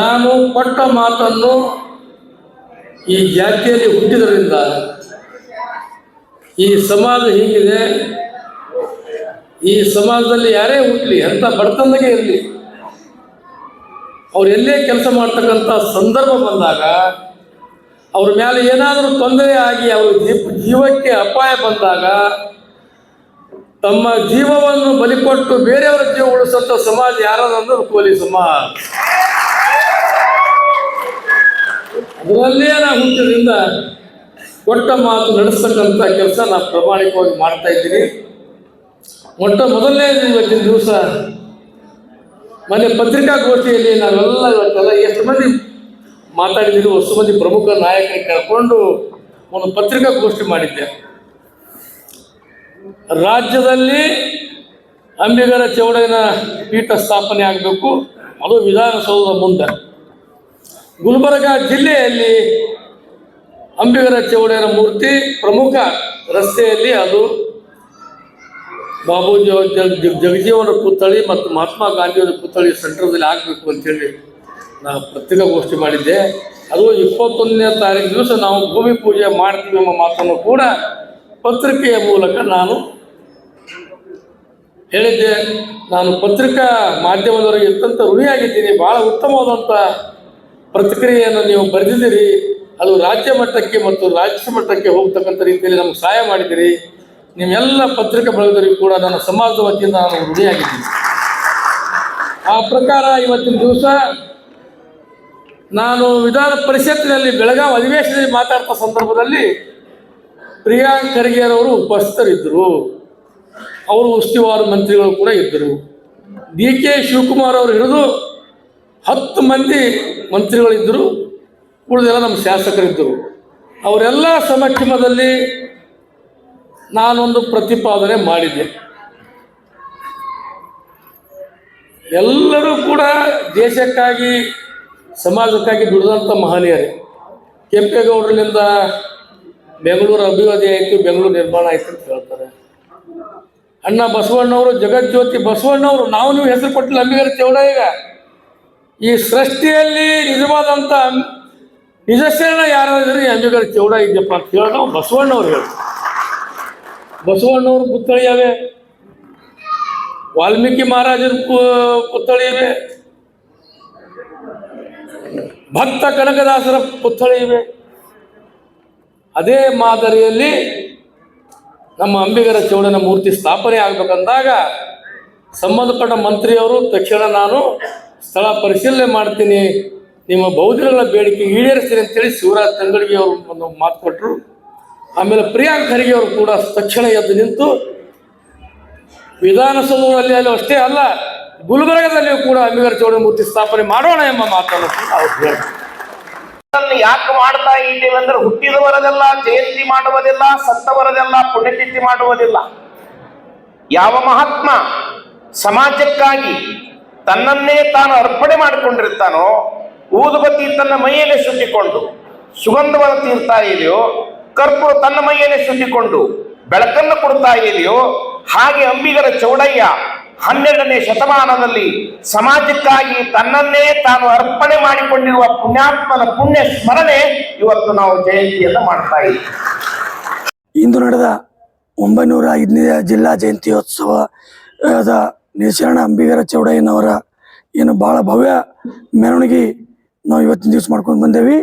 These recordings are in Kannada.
ನಾನು ಕೊಟ್ಟ ಮಾತನ್ನು ಈ ಜಾತಿಯಲ್ಲಿ ಹುಟ್ಟಿದ್ರಿಂದ ಈ ಸಮಾಜ ಹೀಗಿದೆ. ಈ ಸಮಾಜದಲ್ಲಿ ಯಾರೇ ಹುಟ್ಟಲಿ ಅಂತ ಬಡತನದಾಗೆ ಇರಲಿ, ಅವ್ರು ಎಲ್ಲೇ ಕೆಲಸ ಮಾಡ್ತಕ್ಕಂಥ ಸಂದರ್ಭ ಬಂದಾಗ ಅವ್ರ ಮೇಲೆ ಏನಾದರೂ ತೊಂದರೆ ಆಗಿ ಅವ್ರ ಜೀವ ಜೀವಕ್ಕೆ ಅಪಾಯ ಬಂದಾಗ ತಮ್ಮ ಜೀವವನ್ನು ಬಲಿಕೊಟ್ಟು ಬೇರೆಯವರ ಜೀವ ಉಳಿಸುವಂಥ ಸಮಾಜ ಯಾರಾದ್ರೂ ಕೋಲಿ ಸಮಾಜ. ಅದರಲ್ಲೇ ನಾವು ಹುಟ್ಟಿದ್ರಿಂದ ಕೊಟ್ಟ ಮಾತು ನಡೆಸ್ತಕ್ಕಂಥ ಕೆಲಸ ನಾನು ಪ್ರಾಮಾಣಿಕವಾಗಿ ಮಾಡ್ತಾ ಇದ್ದೀನಿ. ಮೊಟ್ಟ ಮೊದಲನೇ ಇವತ್ತಿನ ದಿವಸ ಮೊನ್ನೆ ಪತ್ರಿಕಾಗೋಷ್ಠಿಯಲ್ಲಿ ನಾವೆಲ್ಲ ಇವತ್ತೆಲ್ಲ ಎಷ್ಟು ಮಂದಿ ಮಾತಾಡಿದ್ದೀವಿ ಹೊಸ ಮಂದಿ ಪ್ರಮುಖ ನಾಯಕರಿಗೆ ಕರ್ಕೊಂಡು ಒಂದು ಪತ್ರಿಕಾಗೋಷ್ಠಿ ಮಾಡಿದ್ದೆ. ರಾಜ್ಯದಲ್ಲಿ ಅಂಬಿಗರ ಚೌಡನ ಪೀಠ ಸ್ಥಾಪನೆ ಆಗಬೇಕು, ಅದು ವಿಧಾನಸೌಧದ ಮುಂದೆ. ಗುಲ್ಬರ್ಗ ಜಿಲ್ಲೆಯಲ್ಲಿ ಅಂಬಿಗರ ಚೌಡರ ಮೂರ್ತಿ ಪ್ರಮುಖ ರಸ್ತೆಯಲ್ಲಿ ಅದು ಬಾಬು ಜಗಜೀವನ ಪುತ್ಥಳಿ ಮತ್ತು ಮಹಾತ್ಮ ಗಾಂಧಿಯವರ ಪುತ್ಥಳಿ ಸೆಂಟ್ರದಲ್ಲಿ ಆಗಬೇಕು ಅಂತೇಳಿ ನಾನು ಪತ್ರಿಕಾಗೋಷ್ಠಿ ಮಾಡಿದ್ದೆ. ಅದು ಇಪ್ಪತ್ತೊಂದನೇ ತಾರೀಕು ದಿವಸ ನಾವು ಭೂಮಿ ಪೂಜೆ ಮಾಡ್ತೀವಿ ಎಂಬ ಮಾತನ್ನು ಕೂಡ ಪತ್ರಿಕೆಯ ಮೂಲಕ ನಾನು ಹೇಳಿದ್ದೆ. ನಾನು ಪತ್ರಿಕಾ ಮಾಧ್ಯಮದವರಿಗೆ ಅತ್ಯಂತ ಋಣಿಯಾಗಿದ್ದೀನಿ. ಭಾಳ ಉತ್ತಮವಾದಂಥ ಪ್ರತಿಕ್ರಿಯೆಯನ್ನು ನೀವು ಬರೆದಿದ್ದೀರಿ, ಅದು ರಾಜ್ಯ ಮಟ್ಟಕ್ಕೆ ಮತ್ತು ರಾಜ್ಯ ಮಟ್ಟಕ್ಕೆ ಹೋಗ್ತಕ್ಕಂಥ ರೀತಿಯಲ್ಲಿ ನಮ್ಗೆ ಸಹಾಯ ಮಾಡಿದ್ದೀರಿ. ನಿಮ್ಮೆಲ್ಲ ಪತ್ರಿಕೆ ಬಳಗದವರಿಗೂ ಕೂಡ ನನ್ನ ಸಮಾಜದ ವತಿಯಿಂದ ನಾನು ಋಣಿಯಾಗಿದ್ದೀನಿ. ಆ ಪ್ರಕಾರ ಇವತ್ತಿನ ದಿವಸ ನಾನು ವಿಧಾನ ಪರಿಷತ್ತಿನಲ್ಲಿ ಬೆಳಗಾವಿ ಅಧಿವೇಶನದಲ್ಲಿ ಮಾತಾಡ್ತಾ ಸಂದರ್ಭದಲ್ಲಿ ಪ್ರಿಯಾಂಕ್ ಖರ್ಗೆರವರು ಉಪಸ್ಥಿತರಿದ್ದರು. ಅವರು ಉಸ್ತುವಾರಿ ಮಂತ್ರಿಗಳು ಕೂಡ ಇದ್ದರು. ಡಿ ಕೆ ಶಿವಕುಮಾರ್ ಅವರು ಹಿಡಿದು ಹತ್ತು ಮಂದಿ ಮಂತ್ರಿಗಳಿದ್ದರು, ಉಳಿದೆಲ್ಲ ನಮ್ಮ ಶಾಸಕರಿದ್ದರು. ಅವರೆಲ್ಲ ಸಮಕ್ಷಮದಲ್ಲಿ ನಾನೊಂದು ಪ್ರತಿಪಾದನೆ ಮಾಡಿದ್ದೆ. ಎಲ್ಲರೂ ಕೂಡ ದೇಶಕ್ಕಾಗಿ, ಸಮಾಜಕ್ಕಾಗಿ ದುಡಿದಂಥ ಮಹನೀಯರೇ. ಕೆಂಪೇಗೌಡರಿಂದ ಬೆಂಗಳೂರು ಅಭಿವೃದ್ಧಿ ಆಯಿತು, ಬೆಂಗಳೂರು ನಿರ್ಮಾಣ ಆಯಿತು ಅಂತ ಹೇಳ್ತಾರೆ. ಅಣ್ಣ ಬಸವಣ್ಣವರು, ಜಗಜ್ಯೋತಿ ಬಸವಣ್ಣವರು, ನಾವು ನೀವು ಹೆಸರು ಕೊಟ್ಟಿಲ್ಲ, ಅಂಬಿಗರ ಚೌಡಯ್ಯಗ ಈ ಸೃಷ್ಟಿಯಲ್ಲಿ ನಿಜವಾದಂಥ ನಿಜಶರಣ ಯಾರಾದ್ರೆ ಈ ಅಂಬಿಗರ ಚೌಡ ಇದ್ದಪ್ಪ ಅಂತ ಹೇಳಿ ನಾವು ಬಸವಣ್ಣವ್ರು ಹೇಳಿ ಬಸವಣ್ಣವ್ರ ಪುತ್ಥಳಿ ಯಾವೇ? ವಾಲ್ಮೀಕಿ ಮಹಾರಾಜರ ಪುತ್ಥಳಿ ಇವೆ. ಭಕ್ತ ಕನಕದಾಸರ ಪುತ್ಥಳಿ ಇವೆ. ಅದೇ ಮಾದರಿಯಲ್ಲಿ ನಮ್ಮ ಅಂಬಿಗರ ಚೌಡನ ಮೂರ್ತಿ ಸ್ಥಾಪನೆ ಆಗ್ಬೇಕಂದಾಗ ಸಂಬಂಧಪಟ್ಟ ಮಂತ್ರಿಯವರು, ತಕ್ಷಣ ನಾನು ಸ್ಥಳ ಪರಿಶೀಲನೆ ಮಾಡ್ತೀನಿ. ನಿಮ್ಮ ಬೌದ್ಧಗಳ ಬೇಡಿಕೆ ಈಡೇರಿಸ್ತೀನಿ ಅಂತೇಳಿ ಶಿವರಾಜ್ ತಂಗಡಿಗೆ ಅವರು ಒಂದು ಮಾತು ಕೊಟ್ಟರು ಆಮೇಲೆ ಪ್ರಿಯಾಂಕ್ ಖರ್ಗೆ ಅವರು ಕೂಡ ತಕ್ಷಣ ಎದ್ದು ನಿಂತು ವಿಧಾನಸೌಧದಲ್ಲಿ ಅಲ್ಲಿ ಅಷ್ಟೇ ಅಲ್ಲ, ಗುಲ್ಬರ್ಗದಲ್ಲಿಯೂ ಕೂಡ ಅಂಬಿಗರ ಚೌಡನ ಮೂರ್ತಿ ಸ್ಥಾಪನೆ ಮಾಡೋಣ ಎಂಬ ಮಾತನ್ನು ಅವ್ರು ಹೇಳಿದ್ರು ಯಾಕೆ ಮಾಡ್ತಾ ಅಂದ್ರೆ ಹುಟ್ಟಿದವರದೆಲ್ಲ ಜಯಂತಿ ಮಾಡುವುದಿಲ್ಲ ಸತ್ತವರದೆಲ್ಲ ಪುಣ್ಯತಿಥಿ ಮಾಡುವುದಿಲ್ಲ. ಯಾವ ಮಹಾತ್ಮ ಸಮಾಜಕ್ಕಾಗಿ ತನ್ನನ್ನೇ ತಾನು ಅರ್ಪಣೆ ಮಾಡಿಕೊಂಡಿರ್ತಾನೋ, ಊದುಬತ್ತಿ ತನ್ನ ಮೈಯಲ್ಲೇ ಸುತ್ತಿಕೊಂಡು ಸುಗಂಧವನ್ನು ತೀರ್ತಾ ಇದೆಯೋ, ಕರ್ಪೂರ ತನ್ನ ಮೈಯಲ್ಲೇ ಸುತ್ತಿಕೊಂಡು, ಬೆಳಕನ್ನು ಕೊಡ್ತಾ ಇದೆಯೋ, ಹಾಗೆ ಅಂಬಿಗರ ಚೌಡಯ್ಯ ಹನ್ನೆರಡನೇ ಶತಮಾನದಲ್ಲಿ ಸಮಾಜಕ್ಕಾಗಿ ತನ್ನನ್ನೇ ತಾನು ಅರ್ಪಣೆ ಮಾಡಿಕೊಂಡಿರುವ ಪುಣ್ಯಾತ್ಮನ ಪುಣ್ಯ ಸ್ಮರಣೆ ಇವತ್ತು ನಾವು ಜಯಂತಿಯನ್ನು ಮಾಡ್ತಾ ಇದ್ದೀವಿ. ಇಂದು ನಡೆದ ಒಂಬೈನೂರ ಐದನೇ ಜಿಲ್ಲಾ ಜಯಂತ್ಯೋತ್ಸವ ಅದ ನಿಶರಣ ಅಂಬಿಗರ ಚೌಡಯ್ಯನವರ ಏನು ಭಾಳ ಭವ್ಯ ಮೆರವಣಿಗೆ ನಾವು ಇವತ್ತಿನ ದಿವಸ ಮಾಡ್ಕೊಂಡು ಬಂದೇವಿ.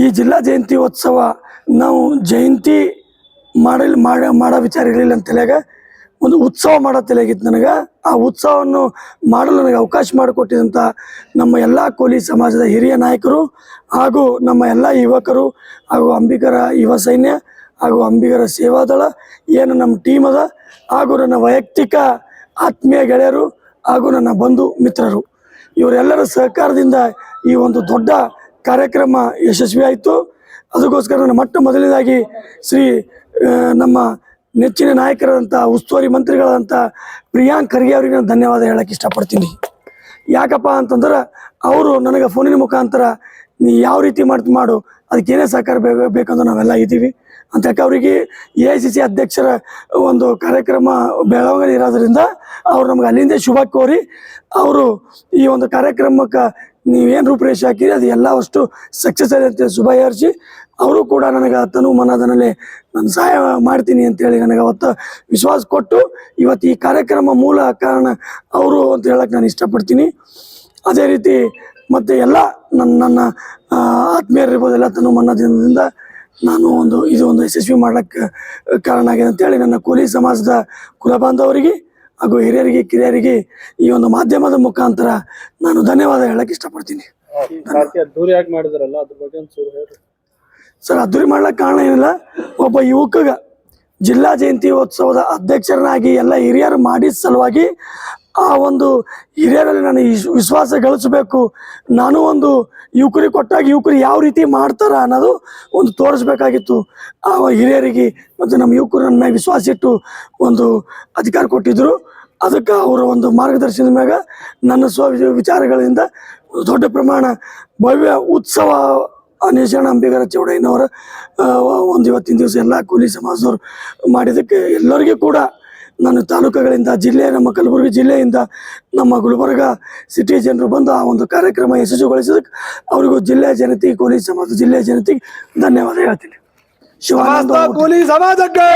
ಈ ಜಿಲ್ಲಾ ಜಯಂತಿ ಉತ್ಸವ ನಾವು ಜಯಂತಿ ಮಾಡಲಿ ಮಾಡ ಮಾಡೋ ವಿಚಾರ ಇರಲಿಲ್ಲ ಅಂತ ತಲೆಯಾಗ ಒಂದು ಉತ್ಸವ ಮಾಡೋ ತಲೆಯಾಗಿತ್ತು ನನಗೆ. ಆ ಉತ್ಸವವನ್ನು ಮಾಡಲು ನನಗೆ ಅವಕಾಶ ಮಾಡಿಕೊಟ್ಟಿದಂಥ ನಮ್ಮ ಎಲ್ಲ ಕೋಲಿ ಸಮಾಜದ ಹಿರಿಯ ನಾಯಕರು ಹಾಗೂ ನಮ್ಮ ಎಲ್ಲ ಯುವಕರು ಹಾಗೂ ಅಂಬಿಗರ ಯುವ ಸೈನ್ಯ ಹಾಗೂ ಅಂಬಿಗರ ಸೇವಾದಳ, ಏನು ನಮ್ಮ ಟೀಮ್ ಅದ ಹಾಗೂ ನನ್ನ ವೈಯಕ್ತಿಕ ಆತ್ಮೀಯ ಗೆಳೆಯರು ಹಾಗೂ ನನ್ನ ಬಂಧು ಮಿತ್ರರು, ಇವರೆಲ್ಲರ ಸಹಕಾರದಿಂದ ಈ ಒಂದು ದೊಡ್ಡ ಕಾರ್ಯಕ್ರಮ ಯಶಸ್ವಿಯಾಯಿತು. ಅದಕ್ಕೋಸ್ಕರ ನನ್ನ ಮೊಟ್ಟ ಮೊದಲನೇದಾಗಿ ಶ್ರೀ ನಮ್ಮ ನೆಚ್ಚಿನ ನಾಯಕರಾದಂಥ ಉಸ್ತುವಾರಿ ಮಂತ್ರಿಗಳಾದಂಥ ಪ್ರಿಯಾಂಕ್ ಖರ್ಗೆ ಅವರಿಗೆ ನಾನು ಧನ್ಯವಾದ ಹೇಳಕ್ಕೆ ಇಷ್ಟಪಡ್ತೀನಿ. ಯಾಕಪ್ಪ ಅಂತಂದ್ರೆ ಅವರು ನನಗೆ ಫೋನಿನ ಮುಖಾಂತರ ನೀ ಯಾವ ರೀತಿ ಮಾಡ್ತು ಮಾಡು ಅದಕ್ಕೇನೇ ಸಹಕಾರ ಬೇಕು ಬೇಕಂದ್ರೆ ನಾವೆಲ್ಲ ಇದ್ದೀವಿ. ಅಂತ ಯಾಕೆ ಅವರಿಗೆ ಎ ಐ ಸಿ ಸಿ ಅಧ್ಯಕ್ಷರ ಒಂದು ಕಾರ್ಯಕ್ರಮ ಬೆಳವಣಿಗೆ ಇರೋದ್ರಿಂದ ಅವ್ರು ನಮ್ಗೆ ಅಲ್ಲಿಂದ ಶುಭ ಕೋರಿ ಅವರು ಈ ಒಂದು ಕಾರ್ಯಕ್ರಮಕ್ಕೆ ನೀವೇನು ರೂಪರೇಷೆ ಹಾಕಿರಿ, ಅದು ಎಲ್ಲ ಅಷ್ಟು ಸಕ್ಸಸ್ ಆಗಿದೆ ಅಂತ ಶುಭ ಹಾರಿಸಿ ಅವರು ಕೂಡ ನನಗೆ ತನು ಮನದನಲ್ಲಿ ನಾನು ಸಹಾಯ ಮಾಡ್ತೀನಿ ಅಂತೇಳಿ ನನಗೆ ಅವತ್ತು ವಿಶ್ವಾಸ ಕೊಟ್ಟು ಇವತ್ತು ಈ ಕಾರ್ಯಕ್ರಮ ಮೂಲ ಕಾರಣ ಅವರು ಅಂತ ಹೇಳಕ್ಕೆ ನಾನು ಇಷ್ಟಪಡ್ತೀನಿ. ಅದೇ ರೀತಿ ಮತ್ತು ಎಲ್ಲ ನನ್ನ ನನ್ನ ಆತ್ಮೀಯರಿರ್ಬೋದು ಎಲ್ಲ ತನು ಮನ್ನದಿಂದ ನಾನು ಒಂದು ಇದು ಒಂದು ಯಶಸ್ವಿ ಮಾಡ್ಲಿಕ್ಕೆ ಕಾರಣ ಆಗಿದೆ ಅಂತೇಳಿ ನನ್ನ ಕೂಲಿ ಸಮಾಜದ ಕುಲಬಾಂಧವರಿಗೆ ಹಾಗೂ ಹಿರಿಯರಿಗೆ ಕಿರಿಯರಿಗೆ ಈ ಒಂದು ಮಾಧ್ಯಮದ ಮುಖಾಂತರ ನಾನು ಧನ್ಯವಾದ ಹೇಳಕ್ಕೆ ಇಷ್ಟಪಡ್ತೀನಿ. ಹೇಳಿ ಸರ್ ಅದ್ದೂರಿ ಮಾಡ್ಲಿಕ್ಕೆ ಕಾರಣ ಏನಿಲ್ಲ ಒಬ್ಬ ಯುವಕಗ ಜಿಲ್ಲಾ ಜಯಂತಿ ಉತ್ಸವದ ಅಧ್ಯಕ್ಷರನ್ನಾಗಿ ಎಲ್ಲ ಹಿರಿಯರು ಮಾಡಿದ ಸಲುವಾಗಿ ಆ ಒಂದು ಹಿರಿಯರಲ್ಲಿ ನಾನು ವಿಶ್- ವಿಶ್ವಾಸ ಗಳಿಸಬೇಕು. ನಾನು ಒಂದು ಯುವಕರಿಗೆ ಕೊಟ್ಟಾಗ ಯುವಕರು ಯಾವ ರೀತಿ ಮಾಡ್ತಾರ ಅನ್ನೋದು ಒಂದು ತೋರಿಸ್ಬೇಕಾಗಿತ್ತು. ಆ ಹಿರಿಯರಿಗೆ ಮತ್ತು ನಮ್ಮ ಯುವಕರು ನನ್ನ ವಿಶ್ವಾಸ ಇಟ್ಟು ಒಂದು ಅಧಿಕಾರ ಕೊಟ್ಟಿದ್ದರು ಅದಕ್ಕೆ ಅವರ ಒಂದು ಮಾರ್ಗದರ್ಶನದ ಮ್ಯಾಗ ನನ್ನ ಸ್ವ ವಿಚಾರಗಳಿಂದ ದೊಡ್ಡ ಪ್ರಮಾಣ ಭವ್ಯ ಉತ್ಸವ ಅನ್ವೇಷಣ ಅಂಬಿಗರ ಚೌಡಯ್ಯನವರ ಒಂದು ಇವತ್ತಿನ ದಿವಸ ಎಲ್ಲ ಕೂಲಿ ಸಮಾಜದವರು ಮಾಡಿದ್ದಕ್ಕೆ ಎಲ್ಲರಿಗೂ ಕೂಡ ನಾನು ತಾಲೂಕುಗಳಿಂದ ಜಿಲ್ಲೆ ನಮ್ಮ ಕಲಬುರಗಿ ಜಿಲ್ಲೆಯಿಂದ ನಮ್ಮ ಗುಲ್ಬರ್ಗ ಸಿಟಿ ಜನರು ಬಂದು ಆ ಒಂದು ಕಾರ್ಯಕ್ರಮ ಯಶಸ್ವಿಗೊಳಿಸೋದಕ್ಕೆ ಅವರಿಗೂ ಜಿಲ್ಲೆಯ ಜನತೆ ಕೂಲಿ ಸಮಾಜ ಜಿಲ್ಲೆಯ ಜನತೆಗೆ ಧನ್ಯವಾದ ಹೇಳ್ತೀನಿ. ಶಿವಾನಂದ ಕೂಲಿ ಸಮಾಜಕ್ಕೆ!